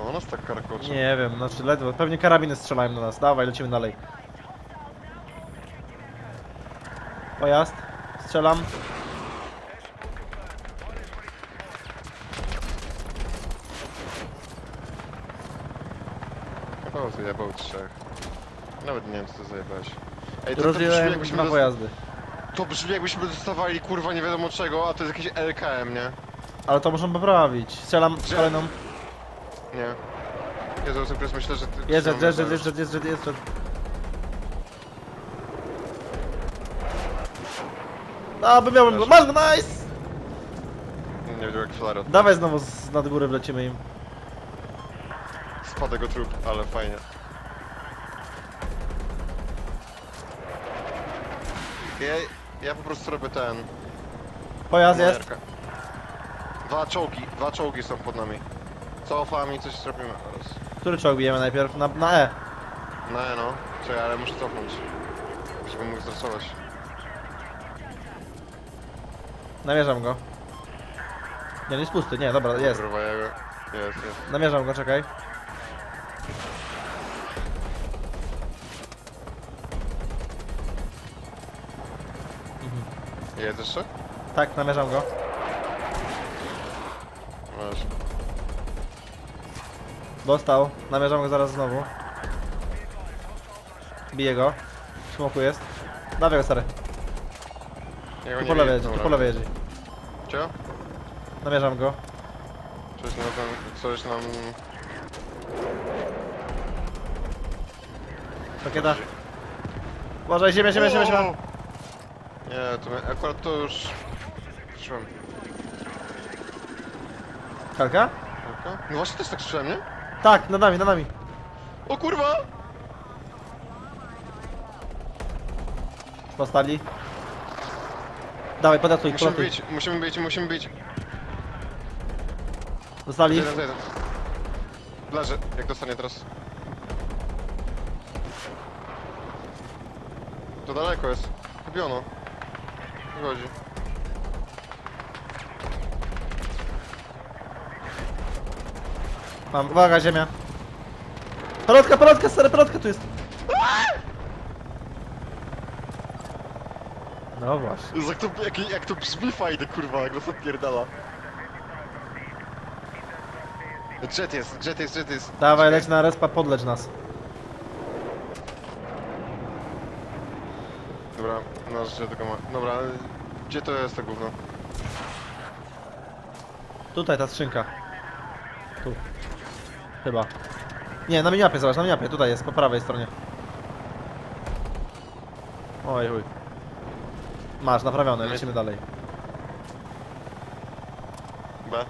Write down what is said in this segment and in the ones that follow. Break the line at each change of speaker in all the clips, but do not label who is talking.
Co on nas tak karkocze?
Nie wiem, znaczy ledwo. Pewnie karabiny strzelają do nas. Dawaj, lecimy dalej. Pojazd. Strzelam.
Chyba zjebał trzech. Nawet nie wiem co to zajebałeś. Ej, to, to brzmi
Rozdzielałem
jakbyśmy, dos-
pojazdy.
to brzmi jakbyśmy dostawali kurwa nie wiadomo czego, a to jest jakiś LKM, nie?
Ale to muszą poprawić. Strzelam kolejną.
Nie. Jezu, ten pies myślę, że ty...
Jeżdżę,
że-
jeżdżę, jeżdżę, jeżdżę, jeżdżę. A, by miałem go. Masz go, nice!
Nie wiedział jak flarot.
Dawaj znowu z nad góry wlecimy im.
Spada go trup, ale fajnie. Ja, ja po prostu robię ten...
Pojazd jest.
Dwa czołgi, dwa czołgi są pod nami. Cofam i coś zrobimy teraz.
Który czołg bijemy najpierw? Na, na E.
No, no. Czekaj, ale muszę cofnąć. Żeby mógł zrasować.
Namierzam go. Nie, nie jest pusty, nie, dobra, jest.
Kurwa, ja go... Jest, jest.
Namierzam go, czekaj.
Jeszcze?
Tak, namierzam go.
Masz.
Dostał. Namierzam go zaraz znowu. Biję go. W Smoku jest. Dawaj go stary.
Ja go
Tu
nie
po lewej jedzie, tu po lewej jedzie.
Cio?
Namierzam go.
Coś nam... Coś nam...
Rakieta. Uważaj, ziemia, ziemia, ziemia, ziemia.
Nie, to my, akurat to już... Słyszałem.
Kalka?
Taka? No właśnie też tak słyszałem, nie?
Tak, nad nami, nad nami.
O kurwa!
Dostali. Dawaj, podatuj,
Musimy
podatuj.
bić, musimy bić, musimy bić.
Dostali.
Jeden jeden. Leży, jak dostanie teraz. To daleko jest. Kubiono. Nie chodzi.
Mam, uwaga, ziemia. Pelotka, pelotka, stary, pelotka tu jest. No właśnie.
Jak to, jak, jak to brzmi fajnie, kurwa, jak nas odpierdala. Jet jest, jet jest, jet jest.
Dawaj, leć na respa, podlecz nas.
Dobra, nasz jet tylko ma. Dobra, gdzie to jest to gówno?
Tutaj ta skrzynka. Tu. Chyba. Nie, na minimapie, zobacz, na minimapie, tutaj jest, po prawej stronie. Oj chuj. Masz, naprawione, lecimy dalej.
B.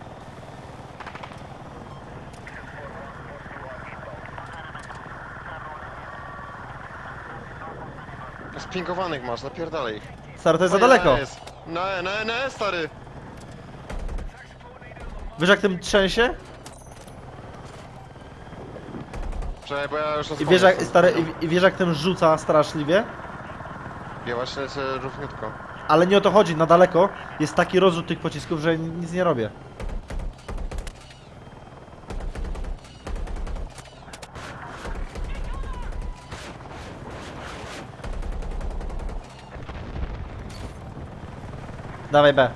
Spinkowanych masz, napierdalej ich.
Stary, to jest za daleko.
jest. Na, na, na, stary!
Wiesz jak tym trzęsie?
Czekaj, bo ja już
I wiesz jak, stary, i, i wiesz jak tym rzuca straszliwie?
Ja właśnie lecę równiutko.
Ale nie o to chodzi, na daleko jest taki rozrzut tych pocisków, że nic nie robię. Dawaj B.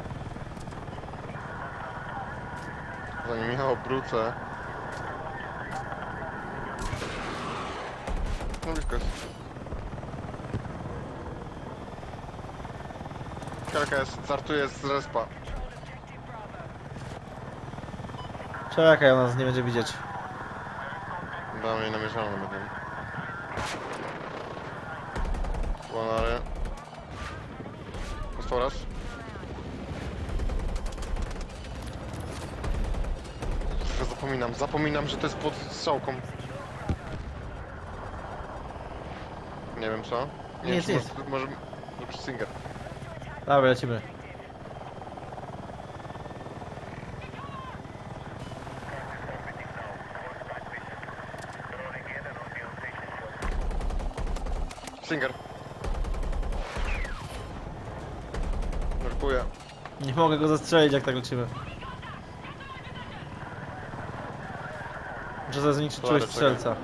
Zanim ja obrócę... No blisko jest. Kalka jest, startuje z respa.
Czekaj, on nas nie będzie widzieć.
Damy namierzone będę. Łonary. Został raz. Kurwa, Zapominam, zapominam, że to jest pod strzałką. Nie wiem co. Nie
Nic,
wiem, czy może, może lepszy singer.
Dobra, lecimy.
Singer. Nurkuję.
Nie mogę go zastrzelić jak tak lecimy. Że zniszczyłeś
Flary, czekaj.
strzelca.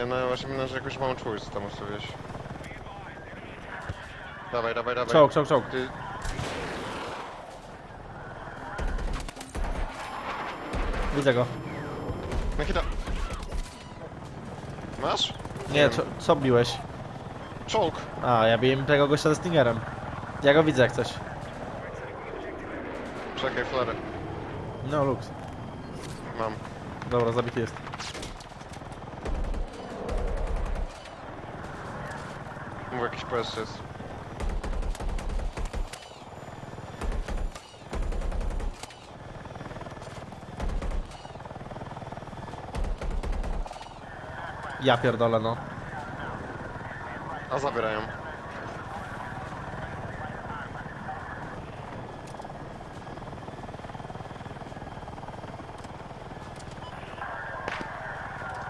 Nie, no właśnie myślę, że jakąś małą czułość tam ustawiłeś. Dawaj, dawaj, dawaj.
Czołg, czołg, czołg.
Ty...
Widzę go.
No hita. Masz?
Nie,
wiem.
co, co biłeś?
Czołg!
A, ja biłem tego gościa ze Stingerem. Ja go widzę jak coś.
Czekaj, flary.
No, lux.
Mam.
Dobra, zabity jest.
Jest.
Ja pierdolę, no.
A zabierają.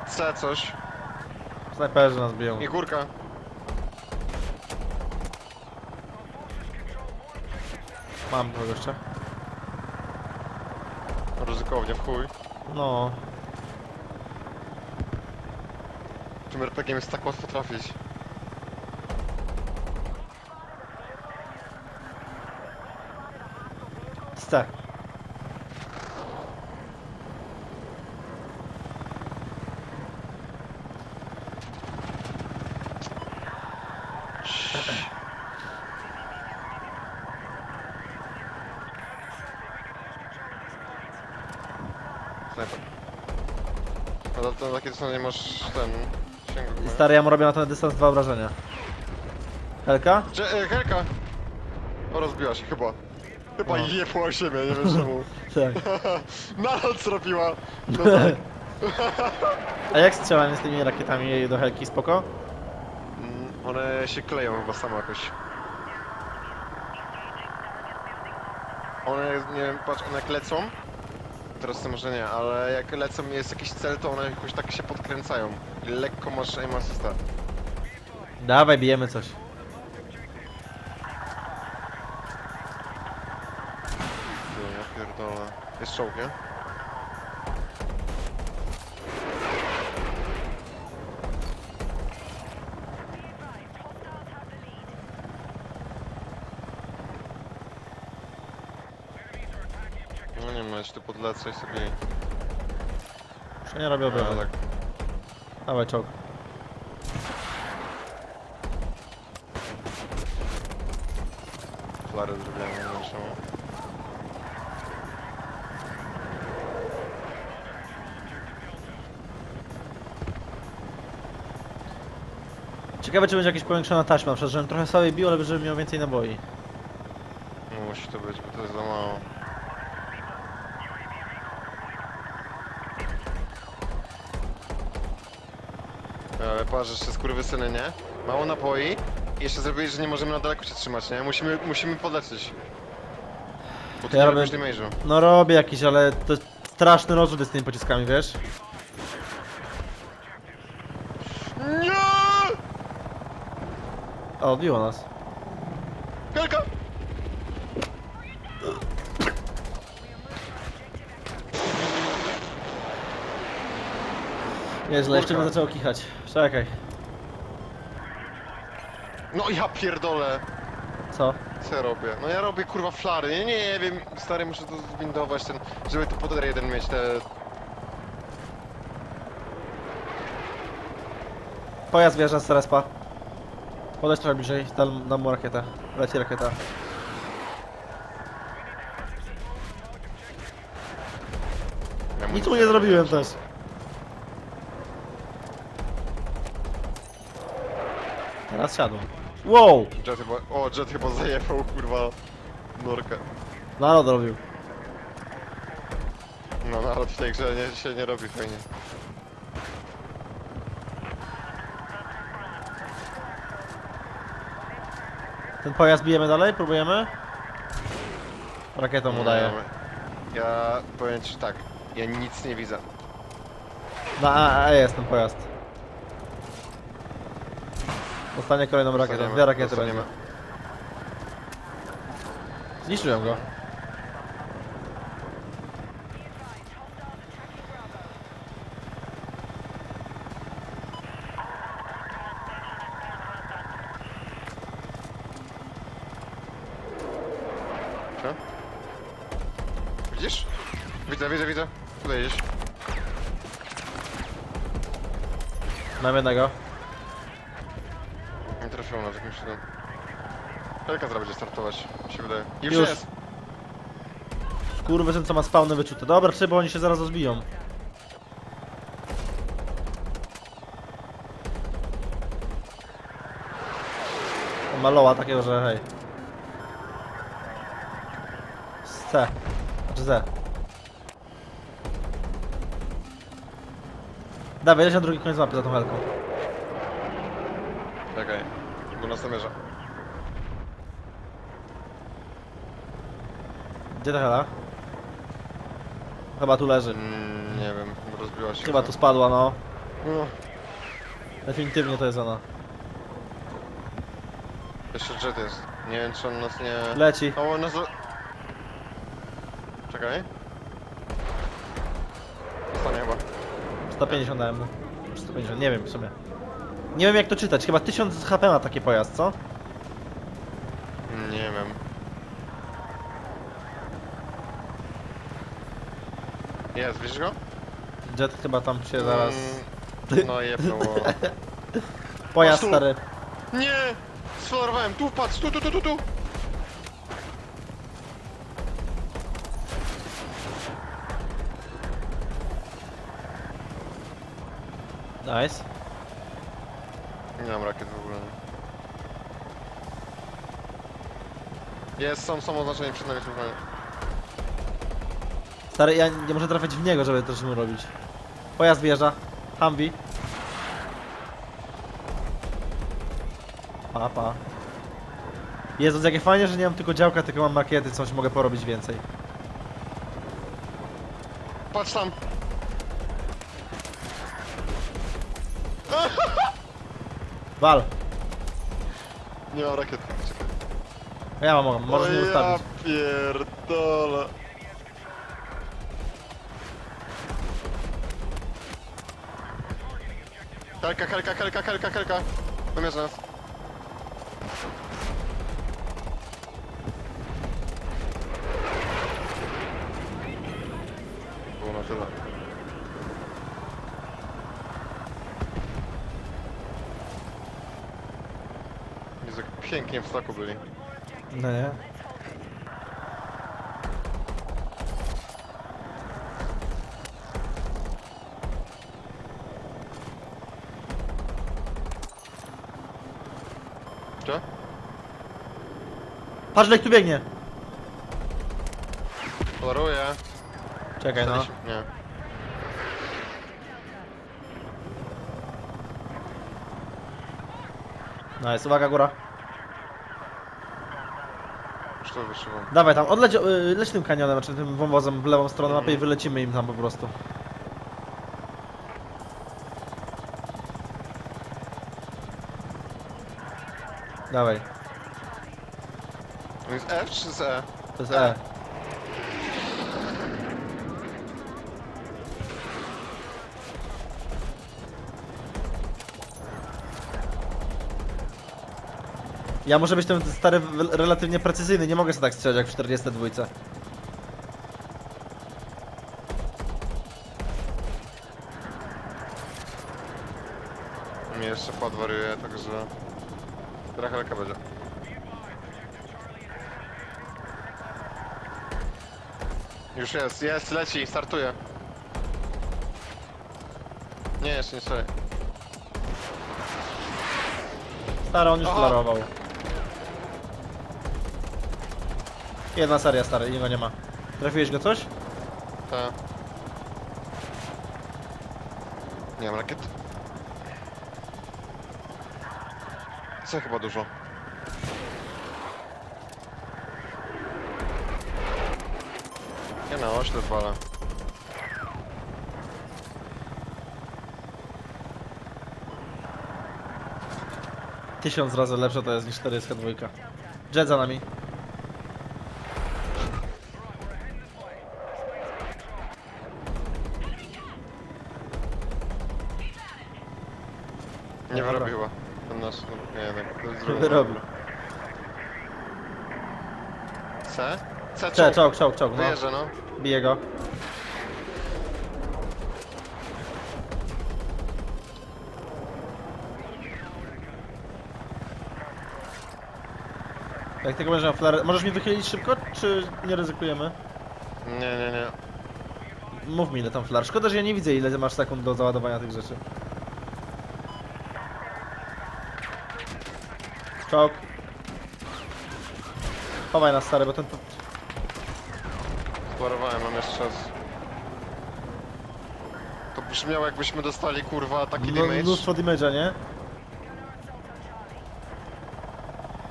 C coś.
Snajperzy nas biją.
I górka.
Mam tego jeszcze.
Ryzykownie, w chuj.
No.
Tym RPG jest tak łatwo trafić.
C.
Snajper. No to, to takie co nie masz ten... Sięgu chyba, nie?
Stary, ja mu robię na ten dystans dwa obrażenia. Helka?
Cze e, Helka! O, rozbiła się chyba. Chyba
No.
jebła o siebie, nie wiem czemu.
Tak.
Na noc zrobiła! No tak.
A jak strzelanie z tymi rakietami do Helki? Spoko?
Mm, One się kleją chyba same jakoś. One, nie wiem, patrz, one jak lecą. Teraz to może nie, ale jak lecą jest jakiś cel, to one jakoś tak się podkręcają. I lekko masz aim assista.
Dawaj, bijemy coś.
Ja pierdolę. Jest czołg, nie? No nie podlecaj sobie.
Już nie robię obrażeń.
tak.
Dawaj, czołg.
Flary zrobiłem.
Ciekawe, czy będzie jakaś powiększona taśma, przez żebym trochę sobie bił, ale żebym miał więcej naboi.
No musi to być, bo to jest za mało. Patrz, jeszcze skurwysyny, nie? Mało napoi i jeszcze zrobiłeś, że nie możemy na daleko się trzymać, nie? Musimy, musimy podlecieć. Bo tu
Ja
nie
robię-
robisz damage'u.
No robię jakiś, ale to straszny rozrzut jest z tymi pociskami, wiesz?
Nie!
O, odbiło nas.
Helka!
Nieźle, jeszcze mnie
Kurka.
zaczęło kichać. Czekaj.
No ja pierdolę!
Co?
Co ja robię? No ja robię kurwa flary, nie, nie, nie wiem, stary, muszę to zbindować ten, żeby tu pod R1 mieć te...
Pojazd wjeżdża z respa. Podejdź trochę bliżej, dam, dam mu rakietę. Leci rakieta.
Ja
Nic mu nie zrobiłem też. Teraz siadłem. Wow!
Jet chyba, o, Jet chyba zajebał, kurwa, nurkę.
Narod robił.
No, naród w tej grze nie, się nie robi fajnie.
Ten pojazd bijemy dalej? Próbujemy? Rakietą mu daję.
Ja, ja powiem ci tak, ja nic nie widzę.
A, A jest ten pojazd. Dostanie kolejną rakietę,
Dostaniemy,
dwie rakiety
dostaniemy.
będzie. Zniszczyłem go. Mam jednego.
Trafiło nas jakimś cudem. Helka zaraz będzie startować, mi się wydaje. Już,
Już.
jest!
Skurwysyn co ma spawny wyczute. Dobra, trzeba, bo oni się zaraz rozbiją. On ma loa takiego, że hej. Z C. Znaczy Z. Dawaj, leć na drugi koniec mapy za tą helką.
Bo nas namierza.
Gdzie ta hela? Chyba tu leży.
Mm, nie wiem, rozbiła się.
Chyba tu spadła, no.
No,
Definitywnie to jest ona.
jeszcze jet jest. Nie wiem, czy on nas nie...
Leci.
O, on nas... Czekaj. Zostanie chyba.
150 dałem mu. 150, nie wiem w sumie. Nie wiem jak to czytać, chyba 1000 HP ma taki pojazd, co?
Nie wiem. Jest, widzisz go?
Jet chyba tam się zaraz...
Mm, No jebnęło.
Pojazd
tu.
stary.
Nie! Sflarowałem, tu patrz, tu, tu, tu, tu, tu!
Nice.
Nie mam rakiet w ogóle. Jest, są, są oznaczeni przed nami słuchaj.
Stary, ja nie muszę trafiać w niego, żeby coś mu robić. Pojazd wjeżdża. Humvee. Pa, pa. Jezus, jakie fajnie, że nie mam tylko działka, tylko mam makiety, coś mogę porobić więcej.
Patrz tam!
Wal.
Nie mam rakiet. Czekaj.
Ja mam, mogę, możesz mnie
ja pierdolę. Helka, helka, helka, helka, helka. Namierza nas. Było na tyle. Pięknie w staku byli.
No nie.
Co?
Patrz, jak tu biegnie.
Polaruję.
Czekaj, no.
Nie.
Nice, uwaga, góra.
Już to wyszło.
Dawaj tam, odleć, y, leć tym kanionem, znaczy tym wąwozem w lewą stronę mapy i wylecimy im tam po prostu. Dawaj,
To jest F czy z E?
to jest E. Ja muszę być ten stary w- relatywnie precyzyjny, nie mogę sobie tak strzelać jak w 42.
Mi jeszcze podwariuje, także... Teraz helka będzie. Już jest, jest, leci, startuje. Nie, jeszcze nie stoi.
Stary, on już
Aha.
klarował. Jedna seria stary, jego nie ma. Trafiłeś go coś?
Ta. Nie mam rakiet. Co chyba dużo. Nie na ośle wala.
Tysiąc razy lepsze to jest niż 42. Jet za nami.
Nie
Dobra.
wyrobi chyba. Ten nasz, no, nie jednak. to jest drugi.
Wyrobił.
C? C,
Cze,
czołg.
czołg, czołg, no.
Wyjeżdża, no.
Biję go. Jak tego będziesz miał flarę... Możesz mi wychylić szybko, czy nie ryzykujemy?
Nie, nie, nie.
Mów mi ile tam flar. Szkoda, że ja nie widzę ile masz sekund do załadowania tych rzeczy. Czołg. Chowaj nas stary, bo ten...
Splarowałem, mam jeszcze czas. To brzmiało jakbyśmy dostali kurwa taki
No,
damage.
mnóstwo damage'a, nie?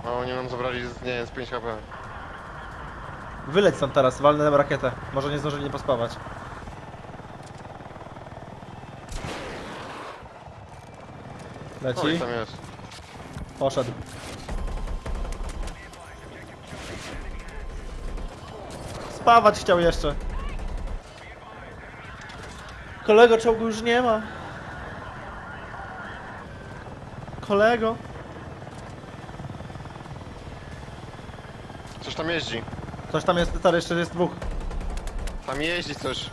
A oni nam zabrali, z- nie wiem, z 5 HP.
Wyleć stąd teraz, walnę nam rakietę. Może nie zdążyli nie pospawać.
Oj,
Leci.
tam jest.
Poszedł. Spawać chciał jeszcze. Kolego, czołgu już nie ma. Kolego.
Coś tam jeździ.
Ktoś tam jest, stary, jeszcze jest dwóch.
Tam jeździ coś.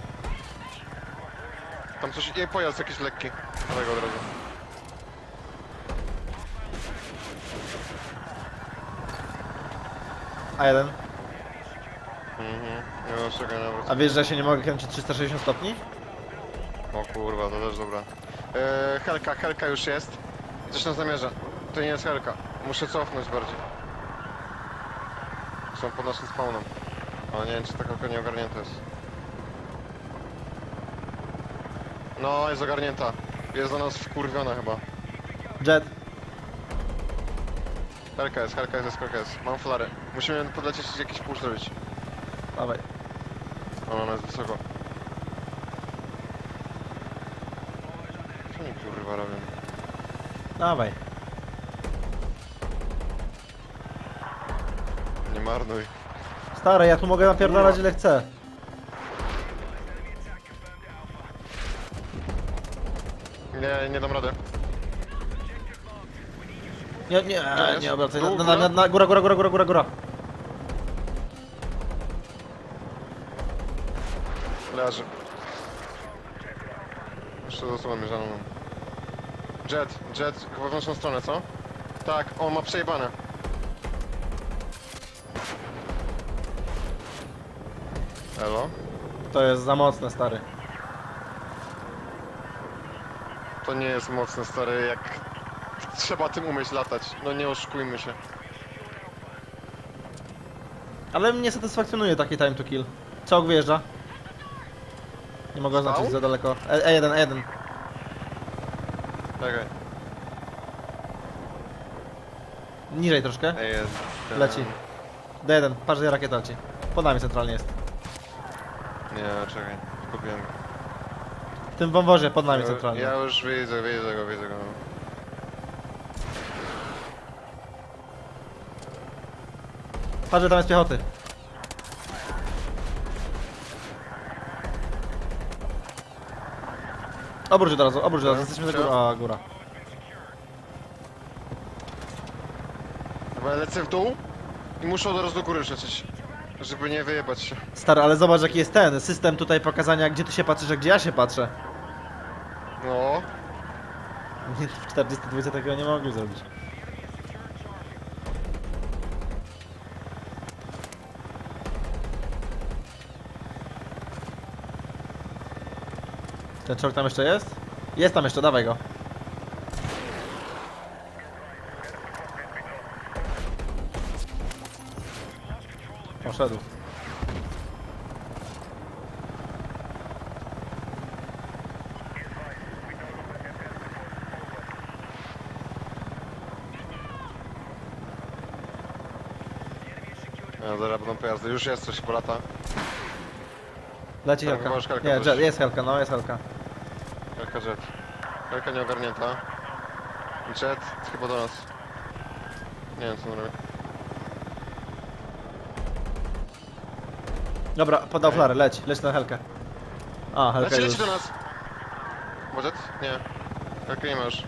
Tam coś, nie, pojazd jakiś lekki. Dawaj go od razu.
A jeden.
Czekaj, nawet.
A wiesz, że ja się nie mogę kręcić 360 stopni?
O kurwa, to też dobra. Eee, helka, helka już jest. Coś nam zamierza. To nie jest helka. Muszę cofnąć bardziej. Są pod naszym spawnem. Ale nie wiem, czy ta helka nie ogarnięta jest. No, jest ogarnięta. Jest do nas wkurwiona chyba.
Jet.
Helka jest, helka jest, helka jest. Mam flary. Musimy podlecieć i jakiś push zrobić.
Dawaj.
O, ona jest wysoko. Co oni kurwa robią?
Dawaj.
Nie marnuj.
Stary, ja tu mogę napierdalać ile chcę.
Nie, nie dam rady.
Nie, nie,
jest?
nie obracaj. Na, na, na, na, góra, góra, góra, góra, góra, góra.
Jeszcze za sobą mierzoną mam. Jet, jet, w wewnętrzną stronę, co? Tak, on ma przejebane. Elo?
To jest za mocne, stary.
To nie jest mocne, stary, jak... Trzeba tym umieć latać, no nie oszukujmy się.
Ale mnie satysfakcjonuje taki time to kill. Czołg wyjeżdża. Nie mogę oznaczyć za daleko. E, E1, E1.
Czekaj.
Niżej troszkę.
Ej, jest.
Leci. D1, patrz, gdzie rakieta leci. Pod nami centralnie jest.
Nie, czekaj. Kupiłem.
W tym wąwozie pod nami centralnie.
ja już widzę, widzę go, widzę go.
Patrz, że tam jest piechoty. Obróć od razu, obróć od razu. Jesteśmy na górze. A, góra.
Chyba lecę w dół i muszę od razu do góry lecieć. Żeby nie wyjebać się.
Stary, ale zobacz jaki jest ten system tutaj pokazania, gdzie ty się patrzysz, a gdzie ja się patrzę.
No.
W 42 tego nie mogli zrobić. Ten czołg tam jeszcze jest? Jest tam jeszcze, dawaj go. Poszedł.
Ja zaraz będą pojazdy. Już jest coś, lata.
Leci
Tam
helka.
już helka
Nie, jest helka, no jest helka.
Helka jet. Helka nie ogarnięta. Jet chyba do nas. Nie wiem co on robi.
Dobra, podał flarę, leć, leć na helkę. A, helka
Leci,
już.
leci do nas! Może? Nie. Helka nie ma już.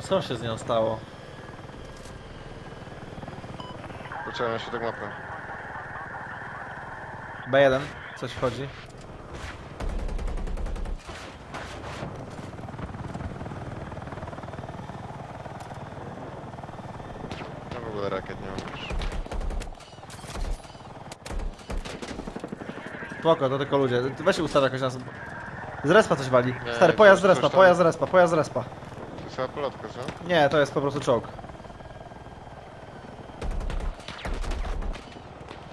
Co się z nią stało?
Poczekaj na środek mapy.
B1, coś wchodzi.
Ja w ogóle rakiet nie mam już.
Spoko, to tylko ludzie. Weź się ustaw jakoś nas. Z respa coś wali.
Nie,
Stary, pojazd z respa,
tam-
pojazd z respa, pojazd z respa.
To jest chyba polotka, co?
Nie, to jest po prostu czołg.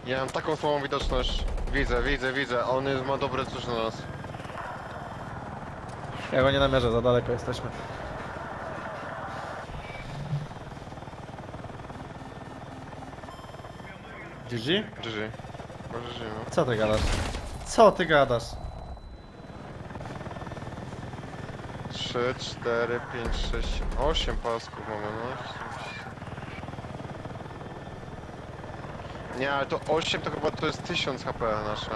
Ja mam taką słabą widoczność. Widzę, widzę, widzę. On jest, ma dobre coś na nas.
Ja go nie namierzę, za daleko jesteśmy. GG?
GG. Może żyjemy.
Co ty gadasz? Co ty gadasz?
3, 4, 5, 6, 8 pasków mamy, no. Nie, ale to 8 to chyba to jest 1000 HP nasze.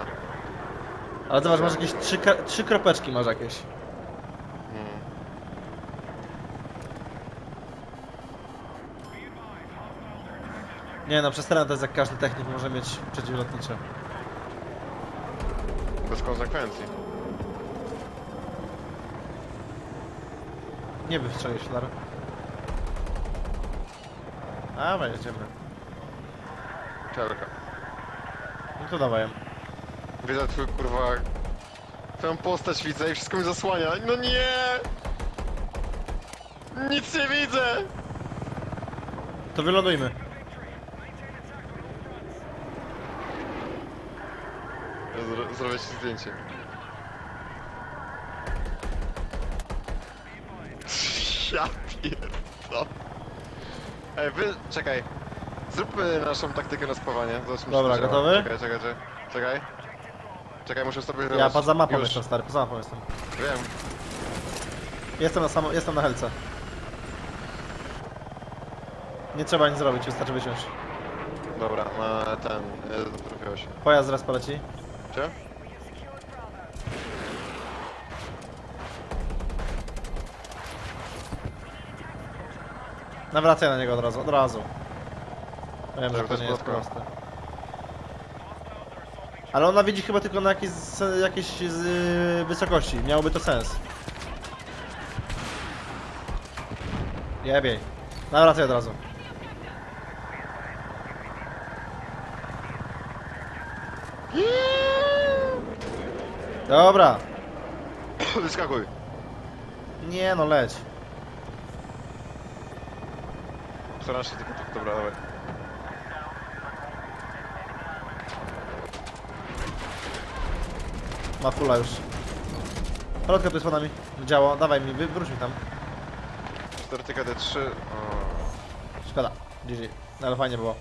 Ale zobacz, masz jakieś trzy, kra- trzy kropeczki masz jakieś.
Hmm.
Nie no, przez teren to jest jak każdy technik może mieć przeciwlotnicze.
Bez konsekwencji.
Nie wystrzelisz, Lar. A, my jedziemy.
Cielka.
No to dawaj.
Widzę twój kurwa... Twoją postać widzę i wszystko mi zasłania. No nie! Nic nie widzę!
To wylądujmy.
Zro zrobię ci zdjęcie. Ja pierdolę. Ej, wy... czekaj. Zróbmy naszą taktykę na spawanie. Zobaczmy, czy
Dobra,
to działa.
gotowy?
Czekaj, czekaj, czekaj. Czekaj. Czekaj, muszę sobie...
Ja poza mapą
Już.
jestem, stary, poza mapą jestem.
Wiem.
Jestem na samo, jestem na helce. Nie trzeba nic zrobić, wystarczy wyciąć.
Dobra, na ten... e, Trafiło się.
Pojazd zaraz poleci.
Gdzie?
Nawracaj na niego od razu, od razu. Wiem,
Tak,
że
to
to
jest
nie jest proste. Ale ona widzi chyba tylko na jakieś, z- jakieś z, y, wysokości. Miałoby to sens. Jebiej. Nawracaj od razu. Dobra.
Wyskakuj.
Nie no, leć.
14 tylko, dobra, dawaj.
Ma fulla już. Lotka tu jest pod nami. Działo, dawaj mi, wy- wróć mi tam.
4 TKD 3. O.
Szkoda. GG. No ale fajnie było.